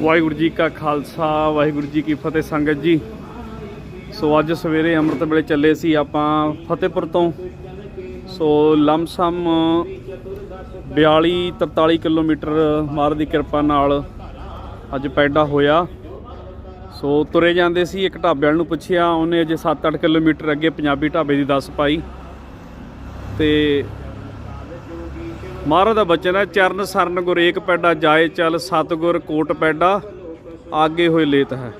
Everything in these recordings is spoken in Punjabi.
ਵਾਹਿਗੁਰੂ ਜੀ ਕਾ ਖਾਲਸਾ, ਵਾਹਿਗੁਰੂ ਜੀ ਕੀ ਫਤਿਹ ਸੰਗਤ ਜੀ। ਸੋ ਅੱਜ ਸਵੇਰੇ ਅੰਮ੍ਰਿਤ ਵੇਲੇ ਚੱਲੇ ਸੀ ਆਪਾਂ ਫਤਿਹਪੁਰ ਤੋਂ। ਸੋ ਲਮਸਮ 42 43 ਕਿਲੋਮੀਟਰ ਮਾਰ ਦੀ ਕਿਰਪਾ ਨਾਲ ਅੱਜ ਪੈਡਾ ਹੋਇਆ। ਸੋ ਤੁਰੇ ਜਾਂਦੇ ਸੀ, ਇੱਕ ਢਾਬੇ ਵਾਲ ਨੂੰ ਪੁੱਛਿਆ, ਉਹਨੇ ਅਜੇ 7-8 ਕਿਲੋਮੀਟਰ ਅੱਗੇ ਪੰਜਾਬੀ ਢਾਬੇ ਦੀ ਦੱਸ ਪਾਈ। ਤੇ ਮਹਾਰਾਜ ਦਾ ਬਚਨ ਹੈ, ਚਰਨ ਸਰਨ ਗੁਰ ਏਕ ਪੈਡਾ ਜਾਏ ਚੱਲ, ਸਤਗੁਰ ਕੋਟ ਪੈਡਾ ਆਗੇ ਹੋਏ ਲੇਤ ਹੈ।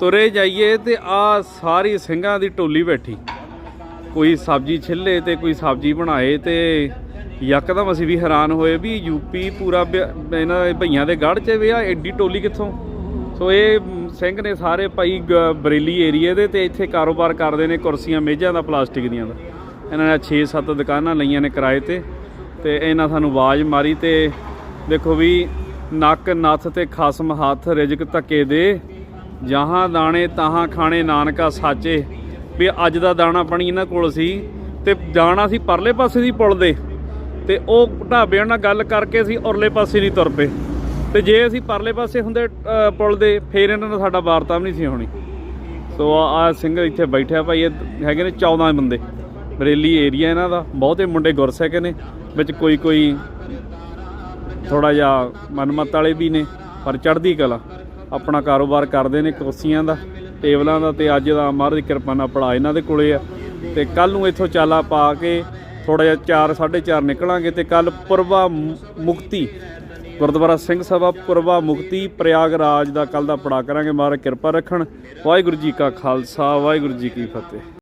ਤੁਰੇ ਜਾਈਏ ਤੇ ਆ ਸਾਰੀ ਸਿੰਘਾਂ ਦੀ ਟੋਲੀ ਬੈਠੀ। ਕੋਈ ਸਬਜ਼ੀ ਛਿੱਲੇ ਤੇ ਕੋਈ ਸਬਜ਼ੀ ਬਣਾਏ ਤੇ ਯਕਦਮ ਅਸੀਂ ਵੀ ਹੈਰਾਨ ਹੋਏ ਵੀ ਯੂਪੀ ਪੂਰਾ ਬਿ- ਇਹਨਾਂ ਦੇ ਭਈਆਂ ਦੇ ਗੜ੍ਹ 'ਚ ਵੀ ਆ ਐਡੀ ਟੋਲੀ ਕਿੱਥੋਂ? ਸੋ ਇਹ ਸਿੰਘ ਨੇ ਸਾਰੇ ਭਾਈ ਗ- ਬਰੇਲੀ ਏਰੀਏ ਦੇ ਤੇ ਇੱਥੇ ਕਾਰੋਬਾਰ ਕਰਦੇ ਨੇ ਕੁਰਸੀਆਂ, ਮੇਜ਼ਾਂ ਦਾ ਪਲਾਸਟਿਕ ਦੀਆਂ ਦਾ। ਇਹਨਾਂ ਨੇ 6-7 ਦੁਕਾਨਾਂ ਲਈਆਂ ਨੇ ਕਿਰਾਏ ਤੇ। ਤੇ ਇਹਨਾਂ ਸਾਨੂੰ ਆਵਾਜ਼ ਮਾਰੀ ਤੇ ਦੇਖੋ ਵੀ ਨੱਕ ਨੱਥ ਤੇ ਖਸਮ ਹੱਥ ਰਿਜਕ ਧੱਕੇ ਦੇ। ਜਹਾਂ ਦਾਣੇ ਤਾਹਾਂ ਖਾਣੇ ਨਾਨਕਾ ਸਾਚੇ। ਵੀ ਅੱਜ ਦਾ ਦਾਣਾ ਪਾਣੀ ਇਹਨਾਂ ਕੋਲ ਸੀ ਤੇ ਜਾਣਾ ਸੀ ਪਰਲੇ ਪਾਸੇ ਦੀ ਪੁਲ ਦੇ। ਤੇ ਉਹ ਢਾਬਿਆਂ ਨਾਲ ਗੱਲ ਕਰਕੇ ਅਸੀਂ ਉਰਲੇ ਪਾਸੇ ਨਹੀਂ ਤੁਰ ਪਏ। ਤੇ ਜੇ ਅਸੀਂ ਪਰਲੇ ਪਾਸੇ ਹੁੰਦੇ ਅ, ਪੁਲ ਦੇ ਫੇਰ ਇਹਨਾਂ ਨਾਲ ਸਾਡਾ ਵਾਰਤਾ ਵੀ ਨਹੀਂ ਸੀ ਹੋਣੀ। ਸੋ ਆ ਸਿੰਘ ਇੱਥੇ ਬੈਠਿਆ ਭਾਈ ਇਹ ਹੈਗੇ ਨੇ 14 ਬੰਦੇ। ਬਰੇਲੀ ਏਰੀਆ ਇਹਨਾਂ ਦਾ, ਬਹੁਤੇ ਮੁੰਡੇ ਗੁਰਸਿੱਖ ਨੇ, ਵਿੱਚ ਕੋਈ ਕੋਈ ਥੋੜਾ ਜਿਹਾ ਮਨਮਤ ਵਾਲੇ ਵੀ ਨੇ, ਪਰ ਚੜ੍ਹਦੀ ਕਲਾ, ਆਪਣਾ ਕਾਰੋਬਾਰ ਕਰਦੇ ਨੇ ਕੁਰਸੀਆਂ ਦਾ, ਟੇਬਲਾਂ ਦਾ ਤੇ ਅੱਜ ਦਾ ਮਹਾਰਾਜ ਦੀ ਕਿਰਪਾ ਨਾਲ ਪੜਾ ਇਹਨਾਂ ਦੇ ਕੋਲੇ ਆ। ਤੇ ਕੱਲ ਨੂੰ ਇੱਥੋਂ ਚਾਲਾ ਪਾ ਕੇ ਥੋੜਾ ਜਿਹਾ 4 4:30 ਨਿਕਲਾਂਗੇ ਤੇ ਕੱਲ ਪੁਰਵਾ ਮੁ- ਮੁਕਤੀ, ਗੁਰਦੁਆਰਾ ਸਿੰਘ ਸਭਾ ਪੁਰਵਾ ਮੁਕਤੀ, ਪ੍ਰਯਾਗਰਾਜ ਦਾ ਕੱਲ ਦਾ ਪੜਾ ਕਰਾਂਗੇ। ਮਹਾਰਾਜ ਕਿਰਪਾ ਰੱਖਣ। ਵਾਹਿਗੁਰੂ ਜੀ ਕਾ ਖਾਲਸਾ, ਵਾਹਿਗੁਰੂ ਜੀ ਕੀ ਫਤਿਹ।